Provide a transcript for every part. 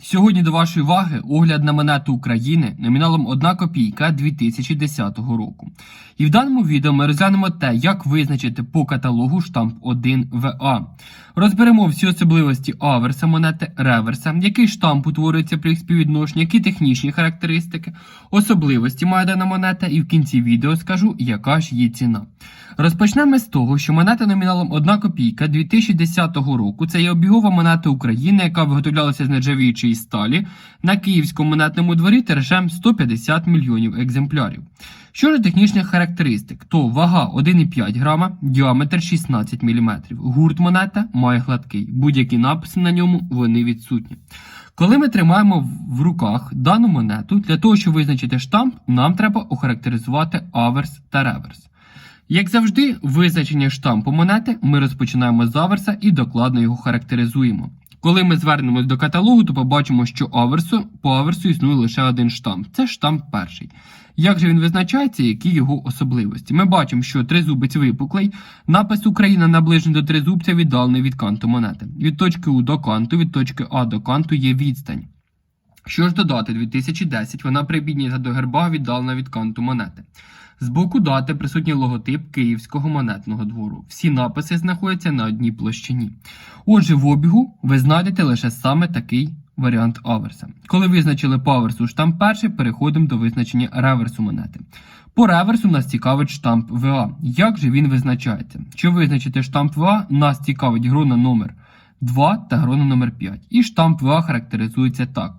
Сьогодні до вашої уваги огляд на монету України номіналом 1 копійка 2010 року. І в даному відео ми розглянемо те, як визначити по каталогу штамп 1 ВА. Розберемо всі особливості аверса монети, реверса, який штамп утворюється при їх співвідношенні, які технічні характеристики, особливості має дана монета, і в кінці відео скажу, яка ж її ціна. Розпочнемо з того, що монета номіналом 1 копійка 2010 року це є обігова монета України, яка виготовлялася з нержавіючої сталі на київському монетному дворі тиражем 150 мільйонів екземплярів. Щодо технічних характеристик, то вага 1,5 грама, діаметр 16 мм. Гурт монета має гладкий. Будь-які написи на ньому вони відсутні. Коли ми тримаємо в руках дану монету, для того, щоб визначити штамп, нам треба охарактеризувати аверс та реверс. Як завжди, визначення штампу монети ми розпочинаємо з аверса і докладно його характеризуємо. Коли ми звернемось до каталогу, то побачимо, що аверсу, по аверсу існує лише один штамп. Це штамп перший. Як же він визначається, які його особливості? Ми бачимо, що тризубець випуклий, напис Україна наближений до тризубця віддалений від канту монети. Від точки У до канту, від точки А до канту є відстань. Що ж додати 2010, вона прибідніта до герба віддалена від канту монети. З боку дати присутній логотип Київського монетного двору. Всі написи знаходяться на одній площині. Отже, в обігу ви знайдете лише саме такий варіант аверса. Коли визначили по аверсу штамп перший, переходимо до визначення реверсу монети. По реверсу нас цікавить штамп ВА. Як же він визначається? Щоб визначити штамп ВА, нас цікавить грона номер 2 та грона номер 5. І штамп ВА характеризується так.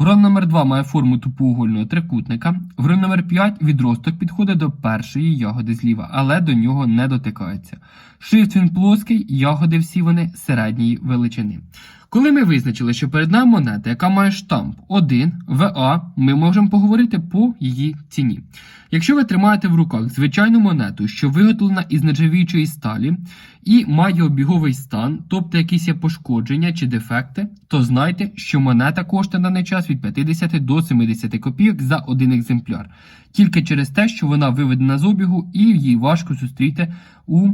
Грон номер 2 має форму тупоугольного трикутника. Грон номер 5 відросток підходить до першої ягоди зліва, але до нього не дотикається. Шрифт він плоский, ягоди всі вони середньої величини. Коли ми визначили, що перед нами монета, яка має штамп 1 ВА, ми можемо поговорити по її ціні. Якщо ви тримаєте в руках звичайну монету, що виготовлена із нержавіючої сталі і має обіговий стан, тобто якісь є пошкодження чи дефекти, то знайте, що монета коштує на даний час від 50 до 70 копійок за один екземпляр, тільки через те, що вона виведена з обігу і її важко зустріти у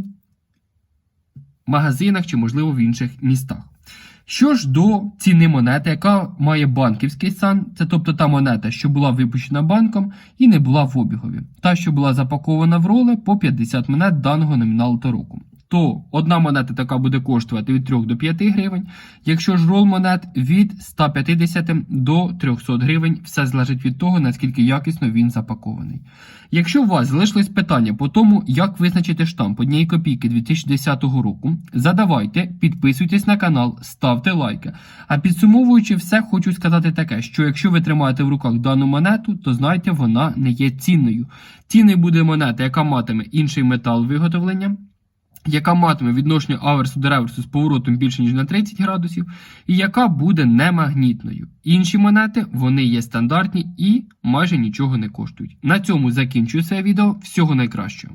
магазинах чи, можливо, в інших містах. Що ж до ціни монети, яка має банківський стан, це тобто та монета, що була випущена банком і не була в обігові, та, що була запакована в роли по 50 монет даного номіналу та року. То одна монета така буде коштувати від 3 до 5 гривень. Якщо ж рол монет від 150 до 300 гривень, все залежить від того, наскільки якісно він запакований. Якщо у вас залишились питання по тому, як визначити штамп однієї копійки 2010 року, задавайте, підписуйтесь на канал, ставте лайки. А підсумовуючи все, хочу сказати таке, що якщо ви тримаєте в руках дану монету, то знайте, вона не є цінною. Цінною буде монета, яка матиме інший метал виготовлення яка матиме відношення аверсу до реверсу з поворотом більше ніж на 30 градусів, і яка буде немагнітною. Інші монети вони є стандартні і майже нічого не коштують. На цьому закінчую це відео. Всього найкращого.